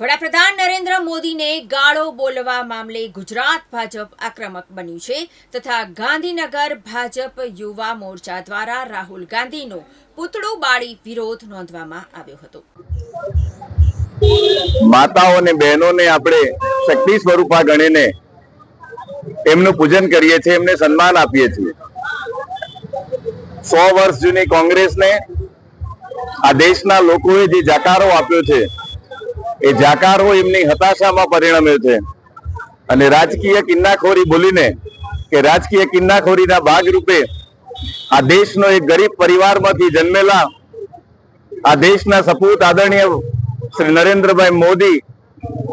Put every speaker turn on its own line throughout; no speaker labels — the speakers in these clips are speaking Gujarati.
વડાપ્રધાન નરેન્દ્ર મોદીને ગાળો બોલવા મામલે ગુજરાત ભાજપ આક્રમક બન્યું છે તથા ગાંધીનગર ભાજપ યુવા મોરચા દ્વારા રાહુલ ગાંધીનો પૂતળું બાળી વિરોધ નોંધવામાં આવ્યો હતો.
માતાઓ અને બહેનોને આપણે શક્તિ સ્વરૂપા ગણીને એમનું પૂજન કરીએ છીએ, એમને સન્માન આપીએ છીએ. સો વર્ષ જૂની કોંગ્રેસને આ દેશના લોકોએ જે જાકારો આપ્યો છે એ જાકારો એમની હતાશામાં પરિણમ્યો છે. અને રાજકીય કિન્નાખોરી બોલીને કે રાજકીય કિન્નાખોરીના ભાગરૂપે આ દેશનો એક ગરીબ પરિવારમાંથી જન્મેલા આ દેશના સપૂત આદરણીય શ્રી નરેન્દ્રભાઈ મોદી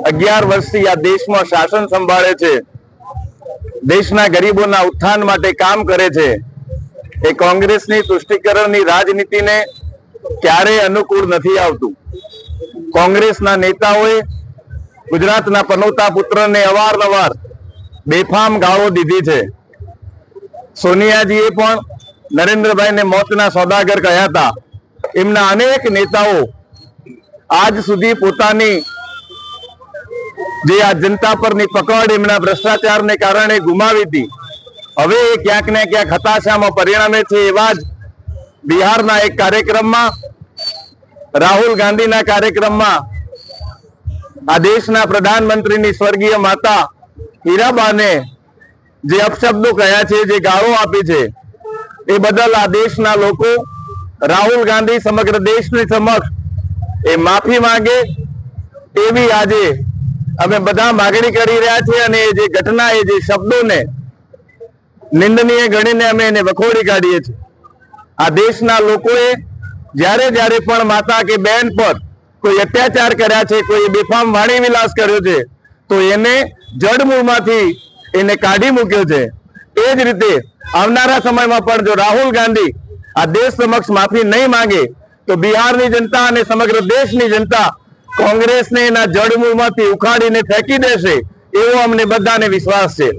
અગિયાર વર્ષથી આ દેશમાં શાસન સંભાળે છે. દેશના ગરીબોના ઉત્થાન માટે કામ કરે છે. એ કોંગ્રેસની તુષ્ટિકરણની રાજનીતિને ક્યારેય અનુકૂળ નથી આવતું. કોંગ્રેસના નેતાઓએ ગુજરાતના પનોતા પુત્રને અવારનવાર બેફામ ગાળો દીધી છે. સોનિયાજીએ પણ નરેન્દ્રભાઈને મોતના સોદાગર કહ્યા હતા. એમના અનેક નેતાઓ આજ સુધી પોતાની જે આ જનતા પરની પકડ એમના ભ્રષ્ટાચારને કારણે ગુમાવી હતી. હવે એ ક્યાંક ને ક્યાંક હતાશામાં પરિણમે છે એવા જ બિહારના એક કાર્યક્રમમાં રાહુલ ગાંધીના કાર્યક્રમમાં આ દેશના પ્રધાનમંત્રીની સ્વર્ગીય માતા હીરાબાને જે અપશબ્દો કહ્યા છે, જે ગાળો આપી છે, એ બદલ આ દેશના લોકો રાહુલ ગાંધી સમગ્ર દેશની સમક્ષ એ માફી માંગે. એવી આજે અમે બધા માગણી કરી રહ્યા છીએ અને એ જે ઘટના, એ જે શબ્દોને નિંદનીય ગણીને અમે એને વખોડી કાઢીએ છીએ. આ દેશના લોકોએ જ્યારે જ્યારે પણ માતા કે બહેન પર કોઈ અત્યાચાર કર્યા છે, કોઈ બેફામ વાણી વિલાસ કર્યો છે, તો એને જડમૂળમાંથી એને કાઢી મૂક્યો છે. એ જ રીતે આવનારા સમયમાં પણ જો રાહુલ ગાંધી આ દેશ સમક્ષ માફી નહીં માંગે, તો બિહારની જનતા અને સમગ્ર દેશની જનતા કોંગ્રેસને એના જડમૂળમાંથી ઉખાડીને ફેંકી દેશે, એવો અમને બધાને વિશ્વાસ છે.